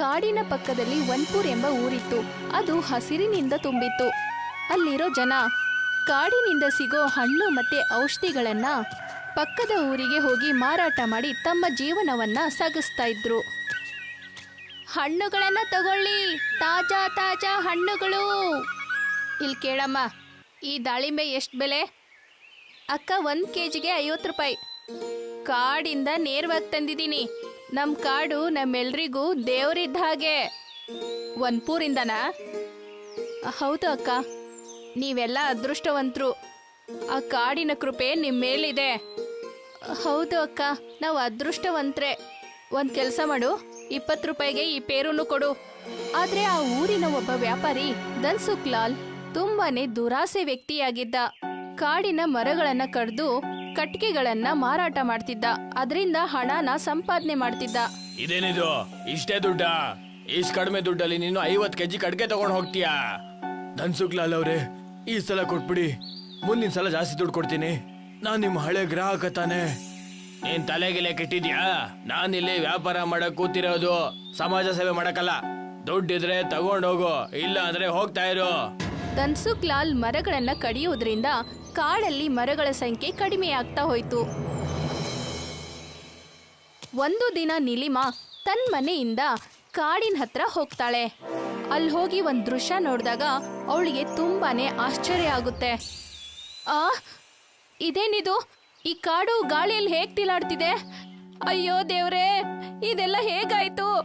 ಕಾಡಿನ ಪಕ್ಕದಲ್ಲಿ ವನ್ಪುರ್ ಎಂಬ ಊರಿತ್ತು. ಅದು ಹಸಿರಿನಿಂದ ತುಂಬಿತ್ತು. ಅಲ್ಲಿರೋ ಜನ, ಕಾಡಿನಿಂದ ಸಿಗೋ ಹಣ್ಣು ಮತ್ತೆ ಔಷಧಿಗಳನ್ನ ಪಕ್ಕದ ಊರಿಗೆ ಹೋಗಿ ಮಾರಾಟ ಮಾಡಿ ತಮ್ಮ ಜೀವನವನ್ನ ಸಾಗಿಸ್ತಾ ಇದ್ರು. ಹಣ್ಣುಗಳನ್ನ ತಗೊಳ್ಳಿ, ತಾಜಾ ತಾಜಾ ಹಣ್ಣುಗಳು. ಇಲ್ಲಿ ಕೇಳಮ್ಮ, ಈ ದಾಳಿಂಬೆ ಎಷ್ಟು ಬೆಲೆ? ಅಕ್ಕ ಒಂದು ಕೆ ಜಿಗೆ ಐವತ್ತು ರೂಪಾಯಿ. ಕಾಡಿಂದ ನೇರವಾಗಿ ತಂದಿದ್ದೀನಿ. ನಮ್ಮ ಕಾಡು ನಮ್ಮೆಲ್ರಿಗೂ ದೇವರಿದ್ದ ಹಾಗೆ. ಒನ್ಪೂರಿಂದನಾ ಹೌದು ಅಕ್ಕ. ನೀವೆಲ್ಲ ಅದೃಷ್ಟವಂತರು. ಆ ಕಾಡಿನ ಕೃಪೆ ನಿಮ್ಮ ಮೇಲಿದೆ ಹೌದು ಅಕ್ಕ. ನಾವು ಅದೃಷ್ಟವಂತ್ರೆ. ಒಂದು ಕೆಲಸ ಮಾಡು. ಇಪ್ಪತ್ತು ರೂಪಾಯಿಗೆ ಈ ಪೇರುನು ಕೊಡು. ಆದ್ರೆ ಆ ಊರಿನ ಒಬ್ಬ ವ್ಯಾಪಾರಿ ಧನ್ಸುಖ್ ಲಾಲ್ ತುಂಬಾನೇ ದುರಾಸೆ ವ್ಯಕ್ತಿಯಾಗಿದ್ದ. ಕಾಡಿನ ಮರಗಳನ್ನ ಕಡ್ದು ಕಟ್ಟಿಗೆಗಳನ್ನ ಮಾರಾಟ ಮಾಡ್ತಿದ್ದ. ಅದರಿಂದ ಹಣನ ಸಂಪಾದನೆ ಮಾಡ್ತಿದ್ದ. ಇದೇನಿದು? ಇಷ್ಟೇ ದುಡ್ಡ? ಇಷ್ಟು ಕಡಿಮೆ ದುಡ್ಡಲ್ಲಿ ನೀನು ಐವತ್ ಕೆಜಿ ಕಡ್ಗೆ ತಗೊಂಡ್ ಹೋಗ್ತೀಯಾ? ಧನ್ಸುಕ್ಲಾಲ್ ಅವ್ರೆ ಈ ಸಲ ಕೊಟ್ಬಿಡಿ. ಮುಂದಿನ ಸಲ ಜಾಸ್ತಿ ದುಡ್ಡು ಕೊಡ್ತೀನಿ. ನಾನ್ ನಿಮ್ ಹಳೆ ಗ್ರಾಹಕ ತಾನೆ. ನೀನ್ ತಲೆಗೆಲೆ ಕೆಟ್ಟಿದ್ಯಾ? ನಾನಿಲ್ಲಿ ವ್ಯಾಪಾರ ಮಾಡಕ್ ಕೂತಿರೋದು. ಸಮಾಜ ಸೇವೆ ಮಾಡಕ್ಕಲ್ಲ. ದುಡ್ಡಿದ್ರೆ ತಗೊಂಡೋಗು ಇಲ್ಲ ಅಂದ್ರೆ ಹೋಗ್ತಾ ಇರು. ಧನ್ಸುಕ್ ಲಾಲ್ ಮರಗಳನ್ನ ಕಡಿಯುವುದರಿಂದ ಕಾಡಲ್ಲಿ ಮರಗಳ ಸಂಖ್ಯೆ ಕಡಿಮೆಯಾಗ್ತಾ ಹೋಯ್ತು. ಒಂದು ದಿನ ನಿಲಿಮಾ ತನ್ನ ಮನೆಯಿಂದ ಕಾಡಿನ ಹತ್ರ ಹೋಗ್ತಾಳೆ. ಅಲ್ಲಿ ಹೋಗಿ ಒಂದು ದೃಶ್ಯ ನೋಡಿದಾಗ ಅವಳಿಗೆ ತುಂಬಾನೇ ಆಶ್ಚರ್ಯ ಆಗುತ್ತೆ. ಆ, ಇದೇನಿದು? ಈ ಕಾಡು ಗಾಳಿಯಲ್ಲಿ ಹೇಗ್ ತಿಲಾಡ್ತಿದೆ? ಅಯ್ಯೋ ದೇವ್ರೇ, ಇದೆಲ್ಲ ಹೇಗಾಯ್ತು?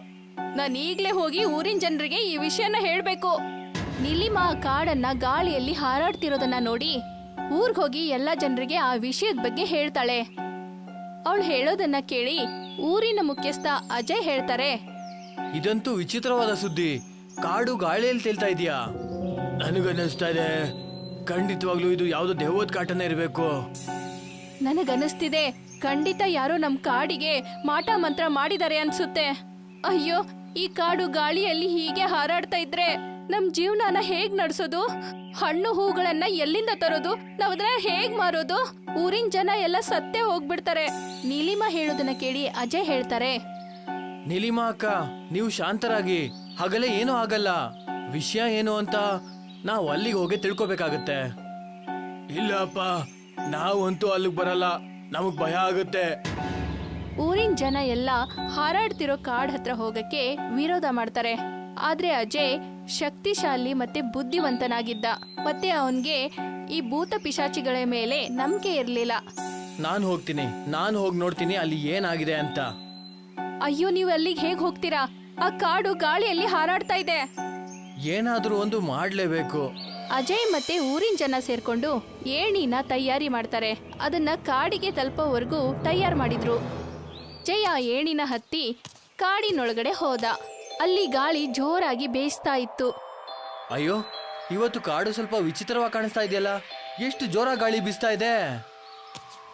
ನಾನು ಈಗ್ಲೇ ಹೋಗಿ ಊರಿನ ಜನರಿಗೆ ಈ ವಿಷಯನ ಹೇಳ್ಬೇಕು. ನಿಲಿಮಾ ಕಾಡನ್ನ ಗಾಳಿಯಲ್ಲಿ ಹಾರಾಡ್ತಿರೋದನ್ನ ನೋಡಿ ಊರ್ಗ್ ಹೋಗಿ ಎಲ್ಲ ಜನರಿಗೆ ಆ ವಿಷಯದ ಬಗ್ಗೆ ಹೇಳ್ತಾಳೆ. ಅವಳು ಹೇಳೋದನ್ನ ಕೇಳಿ ಊರಿನ ಮುಖ್ಯಸ್ಥ ಅಜಯ್ ಹೇಳ್ತಾರೆ. ಇದಂತೂ ವಿಚಿತ್ರವಾದ ಸುದ್ದಿ. ಕಾಡು ಗಾಳಿಯಲ್ಲಿ ತೇಲ್ತಾ ಇದೆಯಾ? ನನಗನ್ನಿಸ್ತಾ ಇದೆ. ಖಂಡಿತವಾಗ್ಲೂ ಇದು ಯಾವುದೋ ದೇವೋದ್ಘಾಟನೆ ಇರಬೇಕು. ನನಗನ್ನಿಸ್ತಿದೆ. ಖಂಡಿತ ಯಾರೋ ನಮ್ ಕಾಡಿಗೆ ಮಾಟ ಮಂತ್ರ ಮಾಡಿದ್ದಾರೆ ಅನ್ಸುತ್ತೆ. ಅಯ್ಯೋ ಈ ಕಾಡು ಗಾಳಿಯಲ್ಲಿ ಹೀಗೆ ಹಾರಾಡ್ತಾ ಇದ್ರೆ ನಮ್ ಜೀವನನ ಹೇಗ್ ನಡೆಸೋದು? ಹಣ್ಣು ಹೂಗಳನ್ನ ಎಲ್ಲಿಂದ ತರೋದು? ನಾವ್ ಅದನ್ನ ಹೇಗ್ ಮಾರೋದು? ಊರಿನ ಜನ ಎಲ್ಲ ಸತ್ತೇ ಹೋಗ್ಬಿಡ್ತಾರೆ. ನೀಲಿಮಾ ಹೇಳೋದನ್ನ ಕೇಳಿ ಅಜಯ್ ಹೇಳ್ತಾರೆ. ನೀಲಿಮಾ ಅಕ್ಕ ನೀವು ಶಾಂತರಾಗಿ ಹಗಲೇ ಏನೂ ಆಗಲ್ಲ. ವಿಷಯ ಏನು ಅಂತ ನಾವು ಅಲ್ಲಿಗೆ ಹೋಗಿ ತಿಳ್ಕೊಬೇಕಾಗತ್ತೆ. ಇಲ್ಲಪ್ಪ ನಾವಂತೂ ಅಲ್ಲಿಗೆ ಬರಲ್ಲ. ನಮಗ್ ಭಯ ಆಗುತ್ತೆ. ಊರಿನ ಜನ ಎಲ್ಲ ಹಾರಾಡ್ತಿರೋ ಕಾಡ್ ಹತ್ರ ಹೋಗಕ್ಕೆ ವಿರೋಧ ಮಾಡ್ತಾರೆ. ಆದ್ರೆ ಅಜಯ್ ಶಕ್ತಿಶಾಲಿ ಮತ್ತೆ ಬುದ್ಧಿವಂತನಾಗಿದ್ದ. ಮತ್ತೆ ಅವನ್ಗೆ ಈ ಭೂತ ಪಿಶಾಚಿಗಳ ಮೇಲೆ ನಂಬಿಕೆ ಇರ್ಲಿಲ್ಲ. ನಾನು ಹೋಗ್ತೀನಿ ನಾನು ಹೋಗಿ ನೋಡ್ತೀನಿ ಅಲ್ಲಿ ಏನಾಗಿದೆ ಅಂತ. ಅಯ್ಯೋ ನೀವು ಅಲ್ಲಿಗೆ ಹೇಗ್ ಹೋಗ್ತೀರಾ? ಆ ಕಾಡು ಗಾಳಿಯಲ್ಲಿ ಹಾರಾಡ್ತಾ ಇದೆ. ಏನಾದ್ರೂ ಒಂದು ಮಾಡ್ಲೇಬೇಕು. ಅಜಯ್ ಮತ್ತೆ ಊರಿನ ಜನ ಸೇರ್ಕೊಂಡು ಏಣಿನ ತಯಾರಿ ಮಾಡ್ತಾರೆ. ಅದನ್ನ ಕಾಡಿಗೆ ತಲುಪೋವರೆಗೂ ತಯಾರು ಮಾಡಿದ್ರು. ಜಯ ಏಣಿನ ಹತ್ತಿ ಕಾಡಿನೊಳಗಡೆ ಹೋದ. ಅಲ್ಲಿ ಗಾಳಿ ಜೋರಾಗಿ ಬೇಯಿಸ್ತಾ ಇತ್ತು. ಅಯ್ಯೋ ಇವತ್ತು ಕಾಡು ಸ್ವಲ್ಪ ವಿಚಿತ್ರವಾಗಿ ಕಾಣಿಸ್ತಾ ಇದೆಯಲ್ಲ? ಎಷ್ಟು ಜೋರ ಗಾಳಿ ಬೀಸ್ತಾ ಇದೆ?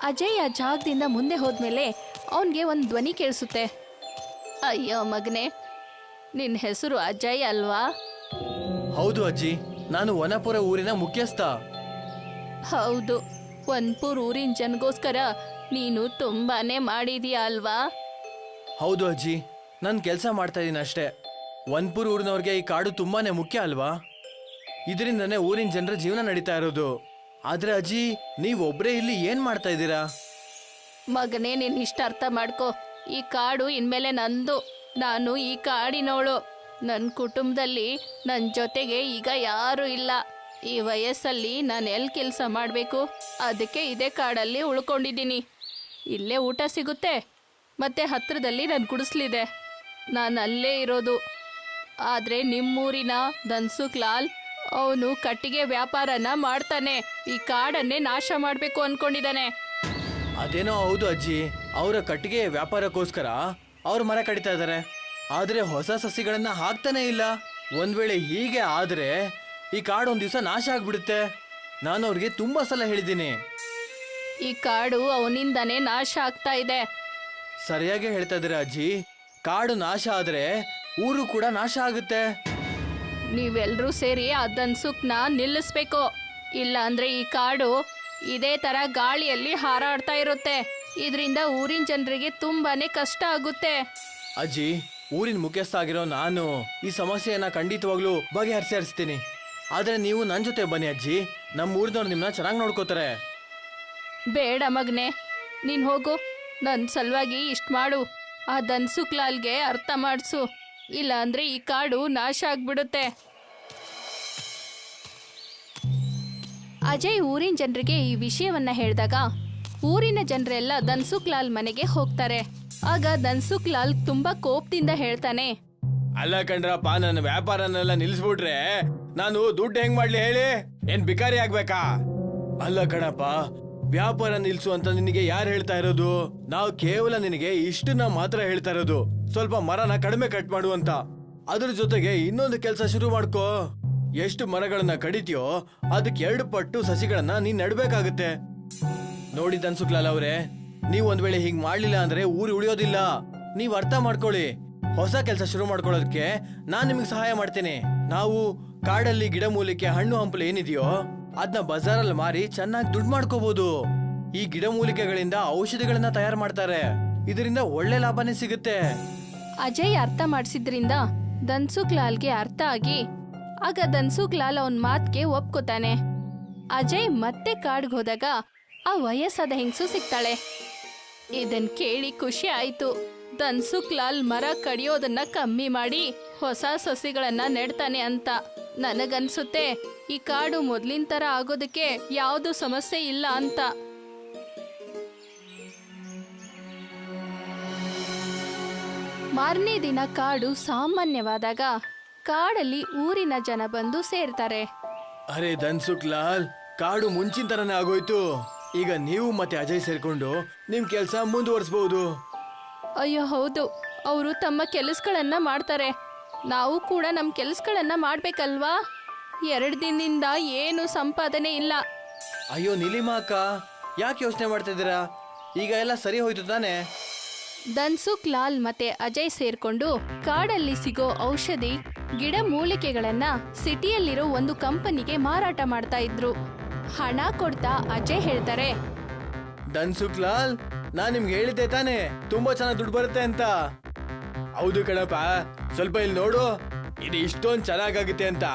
ಅಜಯ್ ಆ ಜಾಗದಿಂದ ಮುಂದೆ ಹೋದ್ಮೇಲೆ ಅವನ್ಗೆ ಒಂದು ಧ್ವನಿ ಕೇಳಿಸುತ್ತೆ. ಅಯ್ಯೋ ಮಗನೆ ನಿನ್ನ ಹೆಸರು ಅಜಯ್ ಅಲ್ವಾ? ಹೌದು ಅಜ್ಜಿ ನಾನು ವನಪುರ ಊರಿನ ಮುಖ್ಯಸ್ಥ. ಹೌದು ವನ್ಪುರ್ ಊರಿನ ಜನಗೋಸ್ಕರ ನೀನು ತುಂಬಾನೇ ಮಾಡಿದೀಯ ಅಲ್ವಾ? ಹೌದು ಅಜ್ಜಿ ನಾನು ಕೆಲಸ ಮಾಡ್ತಾ ಇದ್ದೀನಿ ಅಷ್ಟೇ. ವನ್ಪುರ್ ಊರಿನವ್ರಿಗೆ ಈ ಕಾಡು ತುಂಬಾನೇ ಮುಖ್ಯ ಅಲ್ವಾ? ಇದರಿಂದನೇ ಊರಿನ ಜನರ ಜೀವನ ನಡೀತಾ ಇರೋದು. ಆದ್ರೆ ಅಜ್ಜಿ ಒಬ್ರೇ ಇಲ್ಲಿ ಏನ್ ಮಾಡ್ತಾ ಇದ್ದೀರಾ? ಮಗನೇ, ನೀನ್ ಇಷ್ಟ ಅರ್ಥ ಮಾಡ್ಕೋ. ಈ ಕಾಡು ಇನ್ಮೇಲೆ ನಂದು. ನಾನು ಈ ಕಾಡಿನವಳು. ನನ್ನ ಕುಟುಂಬದಲ್ಲಿ ನನ್ನ ಜೊತೆಗೆ ಈಗ ಯಾರೂ ಇಲ್ಲ. ಈ ವಯಸ್ಸಲ್ಲಿ ನಾನು ಎಲ್ಲಿ ಕೆಲಸ ಮಾಡಬೇಕು? ಅದಕ್ಕೆ ಇದೇ ಕಾಡಲ್ಲಿ ಉಳ್ಕೊಂಡಿದ್ದೀನಿ. ಇಲ್ಲೇ ಊಟ ಸಿಗುತ್ತೆ. ಮತ್ತೆ ಹತ್ರದಲ್ಲಿ ನನ್ನ ಗುಡಿಸ್ಲಿದೆ. ನಾನು ಅಲ್ಲೇ ಇರೋದು. ಆದರೆ ನಿಮ್ಮೂರಿನ ಧನ್ಸುಖ್ ಲಾಲ್ ಅವನು ಕಟ್ಟಿಗೆ ವ್ಯಾಪಾರನ ಮಾಡ್ತಾನೆ. ಈ ಕಾಡನ್ನೇ ನಾಶ ಮಾಡಬೇಕು ಅನ್ಕೊಂಡಿದ್ದಾನೆ. ಅದೇನೋ ಹೌದು ಅಜ್ಜಿ. ಅವರ ಕಟ್ಟಿಗೆ ವ್ಯಾಪಾರಕ್ಕೋಸ್ಕರ ಅವ್ರ ಮರ ಕಡಿತಾ ಇದ್ದಾರೆ ಆದ್ರೆ ಹೊಸ ಸಸಿಗಳನ್ನ ಹಾಕ್ತಾನೆ ಇಲ್ಲ. ಒಂದ್ ವೇಳೆ ಹೀಗೆ ಆದ್ರೆ ಈ ಕಾಡು ಒಂದ್ ದಿವಸ ನಾಶ ಆಗ್ಬಿಡುತ್ತೆ. ನಾನು ಅವ್ರಿಗೆ ತುಂಬಾ ಸಲ ಹೇಳಿದ್ದೀನಿ. ಈ ಕಾಡು ಅವನಿಂದನೇ ನಾಶ ಆಗ್ತಾ ಇದೆ. ಸರಿಯಾಗಿ ಹೇಳ್ತಾ ಇದ್ದೀರಾ ಅಜ್ಜಿ? ಕಾಡು ನಾಶ ಆದ್ರೆ ಊರು ಕೂಡ ನಾಶ ಆಗುತ್ತೆ. ನೀವೆಲ್ಲರೂ ಸೇರಿ ಆ ಧನ್ಸುಕ್ನ ನಿಲ್ಲಿಸ್ಬೇಕು. ಇಲ್ಲ ಅಂದ್ರೆ ಈ ಕಾಡು ಇದೇ ತರ ಗಾಳಿಯಲ್ಲಿ ಹಾರಾಡ್ತಾ ಇರುತ್ತೆ. ಇದರಿಂದ ಊರಿನ ಜನರಿಗೆ ತುಂಬಾನೇ ಕಷ್ಟ ಆಗುತ್ತೆ. ಅಜ್ಜಿ ಊರಿನ ಮುಖ್ಯಸ್ಥ ಆಗಿರೋ ನಾನು ಈ ಸಮಸ್ಯೆಯನ್ನ ಖಂಡಿತವಾಗ್ಲೂ ಬಗೆಹರಿಸಿ ಆದ್ರೆ ನೀವು ನನ್ನ ಜೊತೆ ಬನ್ನಿ ಅಜ್ಜಿ. ನಮ್ಮ ಊರಿನವ್ರು ನಿಮ್ಮನ್ನ ಚೆನ್ನಾಗಿ ನೋಡ್ಕೋತಾರೆ. ಬೇಡ ಮಗ್ನೆ. ನೀನು ಹೋಗು. ನನ್ನ ಸಲುವಾಗಿ ಇಷ್ಟು ಮಾಡು. ಆ ದನ್ಸುಕ್ಲಾಲ್ಗೆ ಅರ್ಥ ಮಾಡಿಸು. ಇಲ್ಲ ಅಂದ್ರೆ ಈ ಕಾಡು ನಾಶ ಆಗ್ಬಿಡುತ್ತೆ. ಅಜಯ್ ಊರಿನ ಜನರಿಗೆ ಈ ವಿಷಯವನ್ನ ಹೇಳಿದಾಗ ಊರಿನ ಜನರೆಲ್ಲ ದನ್ಸುಕ್ಲಾಲ್ ಮನೆಗೆ ಹೋಗ್ತಾರೆ. ಆಗ ದನ್ಸುಕ್ಲಾಲ್ ತುಂಬಾ ಕೋಪದಿಂದ ಹೇಳ್ತಾನೆ, ಅಲ್ಲ ಕಣ್ರಪ್ಪ, ನನ್ನ ವ್ಯಾಪಾರನೆಲ್ಲ ನಿಲ್ಸ್ಬಿಟ್ರೆ ನಾನು ದುಡ್ಡು ಹೆಂಗ್ ಮಾಡ್ಲಿ ಹೇಳಿ? ಏನ್ ಬಿಕಾರಿ ಆಗ್ಬೇಕಾ? ಅಲ್ಲ ಕಣಪ್ಪ ವ್ಯಾಪಾರ ನಿಲ್ಸು ಅಂತ ನಿನಗೆ ಯಾರು ಹೇಳ್ತಾ ಇರೋದು? ನಾವು ಕೇವಲ ನಿನಗೆ ಇಷ್ಟನ್ನ ಮಾತ್ರ ಹೇಳ್ತಾ ಇರೋದು. ಸ್ವಲ್ಪ ಮರನ ಕಡಿಮೆ ಕಟ್ ಮಾಡು ಅಂತ. ಅದ್ರ ಜೊತೆಗೆ ಇನ್ನೊಂದು ಕೆಲಸ ಶುರು ಮಾಡ್ಕೋ. ಎಷ್ಟು ಮರಗಳನ್ನ ಕಡಿತೀಯೋ ಅದಕ್ಕೆ ಎರಡು ಪಟ್ಟು ಸಸಿಗಳನ್ನ ನೀನ್ ನೆಡ್ಬೇಕಾಗತ್ತೆ. ನೋಡಿ ಅನ್ಸುಕ್ಲಾಲ ಅವ್ರೆ, ನೀವ್ ಒಂದ್ ವೇಳೆ ಹಿಂಗ್ ಮಾಡ್ಲಿಲ್ಲ ಅಂದ್ರೆ ಊರು ಉಳಿಯೋದಿಲ್ಲ. ನೀವ್ ಅರ್ಥ ಮಾಡ್ಕೊಳ್ಳಿ. ಹೊಸ ಕೆಲಸ ಶುರು ಮಾಡ್ಕೊಳ್ಳೋದಕ್ಕೆ ನಾನ್ ನಿಮ್ಗೆ ಸಹಾಯ ಮಾಡ್ತೇನೆ. ನಾವು ಕಾಡಲ್ಲಿ ಗಿಡಮೂಲಿಕೆ ಹಣ್ಣು ಹಂಪಲು ಏನಿದೆಯೋ ಅದನ್ನ ಬಜಾರಲ್ಲಿ ಮಾರಿ ಚೆನ್ನಾಗಿ ದುಡ್ಡು ಮಾಡ್ಕೋಬಹುದು ಈ ಗಿಡಮೂಲಿಕೆಗಳಿಂದ ಔಷಧಿಗಳನ್ನ ತಯಾರು ಮಾಡ್ತಾರೆ. ಇದರಿಂದ ಒಳ್ಳೆ ಲಾಭನೇ ಸಿಗುತ್ತೆ. ಅಜಯ್ ಅರ್ಥ ಮಾಡಿಸಿದ್ರಿಂದ ದನ್ಸುಕ್ಲಾಲ್ಗೆ ಅರ್ಥ ಆಗಿ ಆಗ ದನ್ಸುಕ್ಲಾಲ್ ಅವನ್ ಮಾತ್ಗೆ ಒಪ್ಕೋತಾನೆ. ಅಜಯ್ ಮತ್ತೆ ಕಾಡ್ಗೆ ಹೋದಾಗ ಆ ವಯಸ್ಸಾದ ಹೆಂಗಸು ಸಿಗ್ತಾಳೆ. ಇದನ್ ಕೇಳಿ ಖುಷಿ ಆಯ್ತು. ದನ್ಸುಕ್ಲಾಲ್ ಮರ ಕಡಿಯೋದನ್ನ ಕಮ್ಮಿ ಮಾಡಿ ಹೊಸ ಸಸಿಗಳನ್ನ ನೆಡ್ತಾನೆ ಅಂತ. ನನಗನ್ಸುತ್ತೆ ಈ ಕಾಡು ಮೊದ್ಲಿನ ತರ ಆಗೋದಕ್ಕೆ ಯಾವುದು ಸಮಸ್ಯೆ ಇಲ್ಲ ಅಂತ. ಮಾರನೇ ದಿನ ಕಾಡು ಸಾಮಾನ್ಯವಾದಾಗ ಕಾಡಲ್ಲಿ ಊರಿನ ಜನ ಬಂದು ಸೇರ್ತಾರೆ. ಅರೆ ಧನ್ಸುಕ್ಲಾಲ್ ಕಾಡು ಮುಂಚಿನ ತರನೇ ಆಗೋಯ್ತು. ಈಗ ನೀವು ಮತ್ತೆ ಅಜಯ್ ಸೇರ್ಕೊಂಡು ನಿಮ್ ಕೆಲಸ ಮುಂದುವರಿಸಬಹುದು ಅಯ್ಯೋ ಹೌದು. ಅವರು ತಮ್ಮ ಕೆಲಸಗಳನ್ನ ಮಾಡ್ತಾರೆ. ನಾವು ಕೂಡ ನಮ್ಮ ಕೆಲಸಗಳನ್ನ ಮಾಡ್ಬೇಕಲ್ವಾ? ಎರಡು ದಿನದಿಂದ ಏನು ಸಂಪಾದನೆ ಇಲ್ಲ. ಅಯ್ಯೋ ನಿಲಿಮಾ ಅಕ್ಕ ಯಾಕೆ ಯೋಚನೆ ಮಾಡ್ತಾ ಇದ್ದೀರಾ? ಈಗ ಎಲ್ಲ ಸರಿ ಹೋಯ್ತು ತಾನೆ? ದನ್ಸುಕ್ ಲಾಲ್ ಮತ್ತೆ ಅಜಯ್ ಸೇರ್ಕೊಂಡು ಕಾಡಲ್ಲಿ ಸಿಗೋ ಔಷಧಿ ಗಿಡ ಮೂಲಿಕೆಗಳನ್ನ ಸಿಟಿಯಲ್ಲಿರೋ ಒಂದು ಕಂಪನಿಗೆ ಮಾರಾಟ ಮಾಡ್ತಾ ಇದ್ರು. ಹಣ ಕೊಡ್ತಾ ಅಜಯ್ ಹೇಳ್ತಾರೆ. ಧನ್ಸುಕ್ಲಾಲ್ ನಾನ್ ನಿಮ್ಗೆ ಹೇಳಿದ್ದೆ ತಾನೆ, ತುಂಬಾ ಚೆನ್ನಾಗಿ ದುಡ್ಡು ಬರುತ್ತೆ ಅಂತ. ಹೌದು ಕಣಪ್ಪ, ಸ್ವಲ್ಪ ಇಲ್ಲಿ ನೋಡು, ಇದು ಇಷ್ಟೊಂದ್ ಚೆನ್ನಾಗಾಗುತ್ತೆ ಅಂತ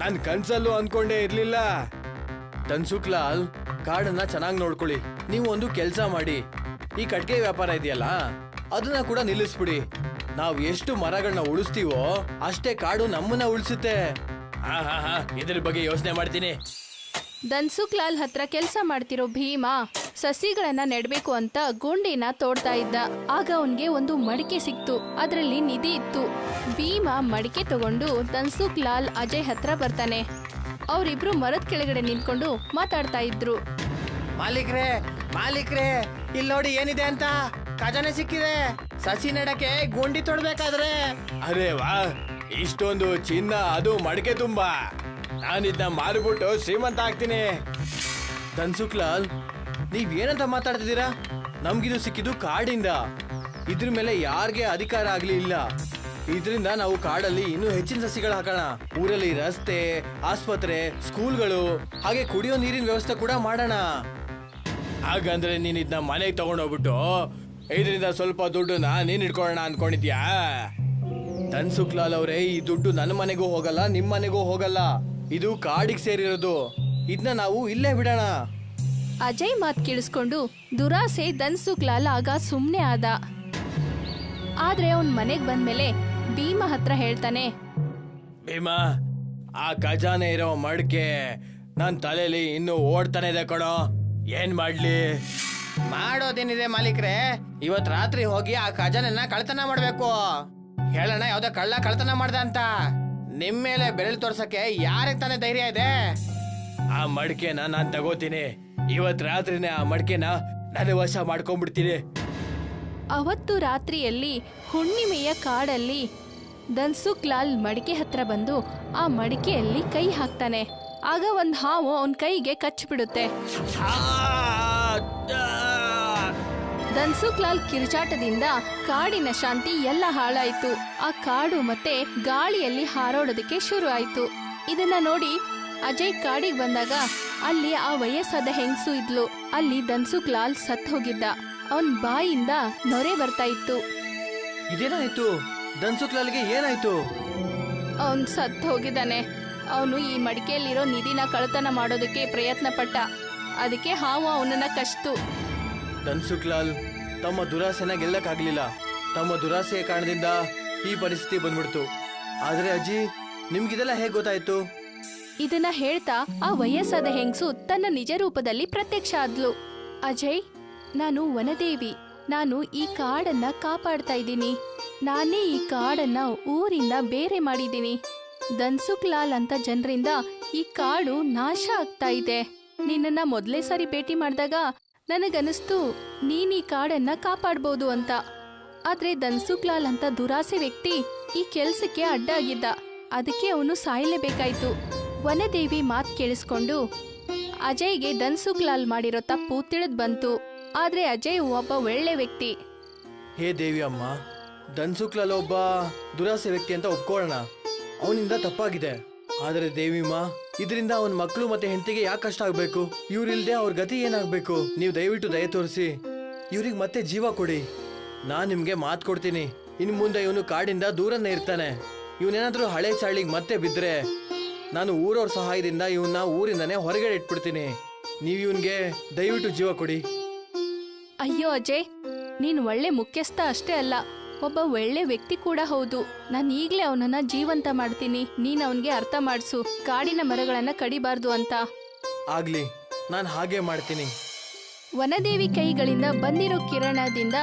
ನಾನ್ ಕನ್ಸಲ್ಲೂ ಅನ್ಕೊಂಡೇ ಇರ್ಲಿಲ್ಲ. ಧನ್ಸುಕ್ಲಾಲ್ ಕಾಡನ್ನ ಚೆನ್ನಾಗಿ ನೋಡ್ಕೊಳ್ಳಿ, ನೀವು ಒಂದು ಕೆಲಸ ಮಾಡಿ. ಈ ಕಟ್ಗೆ ವ್ಯಾಪಾರ ಇದೆಯಲ್ಲ, ಅದನ್ನ ಕೂಡ ನಿಲ್ಲಿಸ್ಬಿಡಿ. ನಾವು ಎಷ್ಟು ಮರಗಳನ್ನ ಉಳಿಸ್ತೀವೋ, ಅಷ್ಟೇ ಕಾಡು ನಮ್ಮನ್ನ ಉಳಿಸುತ್ತೆ. ಹಾ ಹಾ ಇದ್ರ ಬಗ್ಗೆ ಯೋಚನೆ ಮಾಡ್ತೀನಿ. ದನ್ಸುಕ್ ಲಾಲ್ ಹತ್ರ ಕೆಲಸ ಮಾಡ್ತಿರೋ ಭೀಮಾ ಸಸಿಗಳನ್ನ ನೆಡಬೇಕು ಅಂತ ಗುಂಡಿನ ತೋಡ್ತಾ ಇದ್ದ. ಆಗ ಅವನ್ಗೆ ಒಂದು ಮಡಿಕೆ ಸಿಕ್ತು. ಅದರಲ್ಲಿ ನಿಧಿ ಇತ್ತು. ಭೀಮ ಮಡಿಕೆ ತಗೊಂಡು ದನ್ಸುಕ್ ಲಾಲ್ ಅಜಯ್ ಹತ್ರ ಬರ್ತಾನೆ. ಅವರಿಬ್ರು ಮರದ ಕೆಳಗಡೆ ನಿಂತ್ಕೊಂಡು ಮಾತಾಡ್ತಾ ಇದ್ರು. ಮಾಲೀಕ್ರೆ ಮಾಲೀಕ್ರೆ ಇಲ್ಲಿ ನೋಡಿ ಏನಿದೆ ಅಂತ? ಖಜಾನೆ ಸಿಕ್ಕಿದೆ. ಸಸಿ ನೆಡಕ್ಕೆ ಗುಂಡಿ ತೊಡ್ಬೇಕಾದ್ರೆ. ಅರೇ ವಾ ಇಷ್ಟೊಂದು ಚಿನ್ನ ಅದು ಮಡಿಕೆ ತುಂಬಾ. ನಾನಿದ್ನ ಮಾರಿಬಿಟ್ಟು ಶ್ರೀಮಂತ ಆಗ್ತೀನಿ. ಧನ್ಸುಕ್ಲಾಲ್ ನೀವ್ ಏನಂತ ಮಾತಾಡ್ತಿದ್ದೀರಾ? ನಮ್ಗಿದು ಸಿಕ್ಕಿದ್ದು ಕಾಡಿಂದ. ಇದ್ರ ಮೇಲೆ ಯಾರಿಗೆ ಅಧಿಕಾರ ಆಗ್ಲಿ ಇಲ್ಲ. ಇದರಿಂದ ನಾವು ಕಾಡಲ್ಲಿ ಇನ್ನೂ ಹೆಚ್ಚಿನ ಸಸಿಗಳು ಹಾಕೋಣ. ಊರಲ್ಲಿ ರಸ್ತೆ, ಆಸ್ಪತ್ರೆ, ಸ್ಕೂಲ್ಗಳು, ಹಾಗೆ ಕುಡಿಯೋ ನೀರಿನ ವ್ಯವಸ್ಥೆ ಕೂಡ ಮಾಡೋಣ. ಹಾಗಂದ್ರೆ ನೀನ್ ಇದನ್ನ ಮನೆಗೆ ತಗೊಂಡೋಗ್ಬಿಟ್ಟು, ಇದರಿಂದ ಸ್ವಲ್ಪ ದುಡ್ಡನ್ನ ನೀನ್ ಇಟ್ಕೊಳ್ಳೋಣ ಅನ್ಕೊಂಡಿದ್ಯಾ? ಧನ್ಸುಕ್ಲಾಲ್ ಅವರೇ, ಈ ದುಡ್ಡು ನನ್ನ ಮನೆಗೂ ಹೋಗಲ್ಲ ನಿಮ್ಮ ಮನೆಗೂ ಹೋಗಲ್ಲ. ಇದು ಕಾಡಿಗೆ ಸೇರಿರೋದು. ಇದನ್ನ ನಾವು ಇಲ್ಲೇ ಬಿಡೋಣ. ಅಜಯ್ ಮಾತ್ ಕೇಳಿಸ್ಕೊಂಡು ದುರಾಸೆ ದನ್ಸುಕ್ ಲಾಲ್ ಆಗ ಸುಮ್ನೆ ಆದ. ಆದ್ರೆ ಅವನ್ ಮನೆಗ್ ಬಂದ್ಮೇಲೆ ಭೀಮಾ ಹತ್ರ ಹೇಳ್ತಾನೆ ಭೀಮಾ ಆ ಖಜಾನೆ ಇರೋ ಮಡ್ಕೆ ನನ್ ತಲೆಯಲ್ಲಿ ಇನ್ನು ಓಡ್ತಾನೆ ಇದೆ ಕೊಡು ಏನ್ ಮಾಡ್ಲಿ? ಮಾಡೋದೇನಿದೆ ಮಾಲೀಕ್ರೆ? ಇವತ್ ರಾತ್ರಿ ಹೋಗಿ ಆ ಖಜಾನೆನ ಕಳ್ತನ ಮಾಡ್ಬೇಕು. ಹೇಳೋಣ ಯಾವ್ದೋ ಕಳ್ಳ ಕಳ್ತನ ಮಾಡ್ದ ಅಂತ. ನಿಮ್ಮೇಲೆ ಬೆರಳು ತೋರ್ಸಕ್ಕೆ ಯಾರಿಗೆ ತಾನೇ ಧೈರ್ಯ ಇದೆ? ಆ ಮಡಿಕೆನ ನಾನ್ ತಗೋತೀನಿ. ಇವತ್ ರಾತ್ರಿನೇ ಆ ಮಡಕೆನ ನನ್ನ ವಶ ಮಾಡ್ಕೊಂಡ್ಬಿಡ್ತೀನಿ. ಅವತ್ತು ರಾತ್ರಿಯಲ್ಲಿ ಹುಣ್ಣಿಮೆಯ ಕಾಡಲ್ಲಿ ದನ್ಸುಕ್ ಲಾಲ್ ಮಡಿಕೆ ಹತ್ರ ಬಂದು ಆ ಮಡಿಕೆಯಲ್ಲಿ ಕೈ ಹಾಕ್ತಾನೆ. ಆಗ ಒಂದ್ ಹಾವು ಅವನ್ ಕೈಗೆ ಕಚ್ಚಿಬಿಡುತ್ತೆ ದನ್ಸುಕ್ ಲಾಲ್ ಕಿರುಚಾಟದಿಂದ ಕಾಡಿನ ಶಾಂತಿ ಎಲ್ಲ ಹಾಳಾಯ್ತು. ಆ ಕಾಡು ಮತ್ತೆ ಗಾಳಿಯಲ್ಲಿ ಹಾರೋಡೋದಕ್ಕೆ ಶುರು ಆಯ್ತು ಇದನ್ನ ನೋಡಿ ಅಜಯ್ ಕಾಡಿಗೆ ಬಂದಾಗ ಅಲ್ಲಿ ಆ ವಯಸ್ಸಾದ ಹೆಂಗಸು ಇದ್ಲು. ಅಲ್ಲಿ ದನ್ಸುಕ್ ಲಾಲ್ ಸತ್ ಹೋಗಿದ್ದ. ಅವನ್ ಬಾಯಿಂದ ನೊರೆ ಬರ್ತಾ ಇತ್ತು. ಇದೇನಾಯ್ತು? ಧನ್ಸುಕ್ಲಾಲ್ಗೆ ಏನಾಯ್ತು? ಅವನ್ ಸತ್ತು ಹೋಗಿದ್ದಾನೆ. ಅವನು ಈ ಮಡಿಕೆಯಲ್ಲಿರೋ ನಿಧಿನ ಕಳ್ತನ ಮಾಡೋದಕ್ಕೆ ಪ್ರಯತ್ನ ಪಟ್ಟ ಅದಕ್ಕೆ ಹಾವು ಅವನನ್ನ ಕಚ್ತು. ಧನ್ಸುಕ್ಲಾಲ್ ತಮ್ಮ ದುರಾಸೆನ ಗೆಲ್ಲಕ್ಕಾಗ್ಲಿಲ್ಲ. ತಮ್ಮ ದುರಾಸೆಯ ಕಾರಣದಿಂದ ಈ ಪರಿಸ್ಥಿತಿ ಬಂದ್ಬಿಡ್ತು. ಆದ್ರೆ ಅಜ್ಜಿ ನಿಮ್ಗಿದೆಲ್ಲ ಹೇಗ್ ಗೊತ್ತಾಯ್ತು? ಇದನ್ನ ಹೇಳ್ತಾ ಆ ವಯಸ್ಸಾದ ಹೆಂಗಸು ತನ್ನ ನಿಜ ರೂಪದಲ್ಲಿ ಪ್ರತ್ಯಕ್ಷ ಆದ್ಲು. ಅಜಯ್, ನಾನು ವನದೇವಿ. ನಾನು ಈ ಕಾಡನ್ನ ಕಾಪಾಡ್ತಾ ಇದ್ದೀನಿ. ನಾನೇ ಈ ಕಾಡನ್ನ ಊರಿಂದ ಬೇರೆ ಮಾಡಿದ್ದೀನಿ. ಧನ್ಸುಖ್ ಲಾಲ್ ಅಂತ ಜನರಿಂದ ಈ ಕಾಡು ನಾಶ ಆಗ್ತಾ ಇದೆ. ನಿನ್ನನ್ನ ಮೊದಲೇ ಸಾರಿ ಭೇಟಿ ಮಾಡಿದಾಗ ನನಗನ್ನಿಸ್ತು, ನೀನ್ ಈ ಕಾಡನ್ನ ಕಾಪಾಡ್ಬೋದು ಅಂತ. ಆದ್ರೆ ಧನ್ಸುಖ್ ಲಾಲ್ ಅಂತ ದುರಾಸೆ ವ್ಯಕ್ತಿ ಈ ಕೆಲ್ಸಕ್ಕೆ ಅಡ್ಡ ಆಗಿದ್ದ. ಅದಕ್ಕೆ ಅವನು ಸಾಯಲೇಬೇಕಾಯ್ತು. ವನದೇವಿ ಮಾತು ಕೇಳಿಸ್ಕೊಂಡು, ಅಜಯ್ಗೆ ಧನ್ಸುಖ್ ಲಾಲ್ ಮಾಡಿರೋ ತಪ್ಪು ತಿಳಿದ್ ಬಂತು. ಆದ್ರೆ ಅಜಯ್ ಒಬ್ಬ ಒಳ್ಳೆ ವ್ಯಕ್ತಿ. ಹೇ ದೇವಿ ಅಮ್ಮ, ಧನ್ಸುಕ್ಲಾಲ್ ಒಬ್ಬ ದುರಾಸೆ ವ್ಯಕ್ತಿ ಅಂತ ಒಪ್ಕೊಳ್ಳೋಣ. ಅವನಿಂದ ತಪ್ಪಾಗಿದೆ. ಆದ್ರೆ ದೇವಿಮ್ಮ ಇದರಿಂದ ಅವನ ಮಕ್ಕಳು ಮತ್ತೆ ಹೆಂಡತಿಗೆ ಯಾಕೆ ಕಷ್ಟ ಆಗ್ಬೇಕು? ಇವ್ರಿಲ್ದೆ ಅವ್ರ ಗತಿ ಏನಾಗ್ಬೇಕು? ನೀವು ದಯವಿಟ್ಟು ದಯ ತೋರಿಸಿ. ಇವ್ರಿಗೆ ಮತ್ತೆ ಜೀವ ಕೊಡಿ. ನಾನು ನಿಮಗೆ ಮಾತು ಕೊಡ್ತೀನಿ. ಇನ್ನು ಮುಂದೆ ಇವನು ಕಾಡಿಂದ ದೂರನೇ ಇರ್ತಾನೆ. ಇವನೇನಾದ್ರೂ ಹಳೆ ಚಾಳಿಗೆ ಮತ್ತೆ ಬಿದ್ರೆ ನಾನು ಊರವ್ರ ಸಹಾಯದಿಂದ ಇವನ್ನ ಊರಿಂದನೇ ಹೊರಗಡೆ ಇಟ್ಬಿಡ್ತೀನಿ. ನೀವು ಇವನ್ಗೆ ದಯವಿಟ್ಟು ಜೀವ ಕೊಡಿ. ಅಯ್ಯೋ ಅಜಯ್ ನೀನ್ ಒಳ್ಳೆ ಮುಖ್ಯಸ್ಥ ಅಷ್ಟೇ ಅಲ್ಲ. ಒಬ್ಬ ಒಳ್ಳೆ ವ್ಯಕ್ತಿ ಕೂಡ ಹೌದು. ನಾನು ಈಗ್ಲೇ ಅವನನ್ನ ಜೀವಂತ ಮಾಡ್ತೀನಿ. ನೀನ್ ಅವನ್ಗೆ ಅರ್ಥ ಮಾಡಿಸು. ಕಾಡಿನ ಮರಗಳನ್ನ ಕಡಿಬಾರ್ದು ಅಂತ. ಆಗ್ಲಿ ನಾನು ಹಾಗೆ ಮಾಡ್ತೀನಿ. ವನದೇವಿ ಕೈಗಳಿಂದ ಬಂದಿರೋ ಕಿರಣದಿಂದ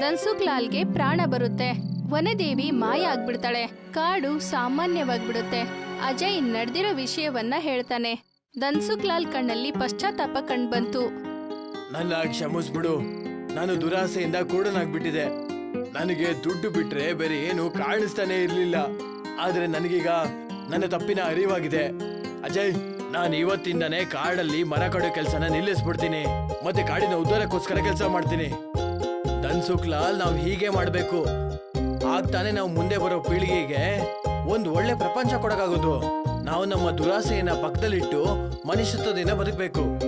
ಧನ್ಸುಖ್ ಲಾಲ್ಗೆ ಪ್ರಾಣ ಬರುತ್ತೆ. ವನದೇವಿ ಮಾಯ ಆಗ್ಬಿಡ್ತಾಳೆ. ಕಾಡು ಸಾಮಾನ್ಯವಾಗ್ಬಿಡುತ್ತೆ. ಅಜಯ್ ನಡೆದಿರೋ ವಿಷಯವನ್ನ ಹೇಳ್ತಾನೆ. ಧನ್ಸುಖ್ ಲಾಲ್ ಕಣ್ಣಲ್ಲಿ ಪಶ್ಚಾತ್ತಾಪ ಕಂಡ್ಬಂತು ನನ್ನ ಕ್ಷಮಿಸ್ಬಿಡು. ನಾನು ದುರಾಸೆಯಿಂದ ಕೂಡನಾಗ್ಬಿಟ್ಟಿದೆ. ನನಗೆ ದುಡ್ಡು ಬಿಟ್ರೆ ಬೇರೆ ಏನು ಕಾಣಿಸ್ತಾನೆ ಇರ್ಲಿಲ್ಲ. ಆದ್ರೆ ನನಗೀಗ ನನ್ನ ತಪ್ಪಿನ ಅರಿವಾಗಿದೆ. ಅಜಯ್, ನಾನು ಇವತ್ತಿಂದಾನೇ ಕಾಡಲ್ಲಿ ಮರ ಕಡೋ ಕೆಲಸನ ನಿಲ್ಲಿಸ್ಬಿಡ್ತೀನಿ. ಮತ್ತೆ ಕಾಡಿನ ಉದ್ದಾರಕ್ಕೋಸ್ಕರ ಕೆಲಸ ಮಾಡ್ತೀನಿ. ಧನ್ಸುಖ್ ಲಾಲ್ ನಾವು ಹೀಗೆ ಮಾಡ್ಬೇಕು. ಆಗ್ತಾನೆ ನಾವು ಮುಂದೆ ಬರೋ ಪೀಳಿಗೆಗೆ ಒಂದು ಒಳ್ಳೆ ಪ್ರಪಂಚ ಕೊಡಕ್ಕಾಗೋದು ನಾವು ನಮ್ಮ ದುರಾಸೆಯನ್ನ ಪಕ್ಕದಲ್ಲಿಟ್ಟು ಮನುಷ್ಯತ್ವದಿಂದ ಬದುಕಬೇಕು.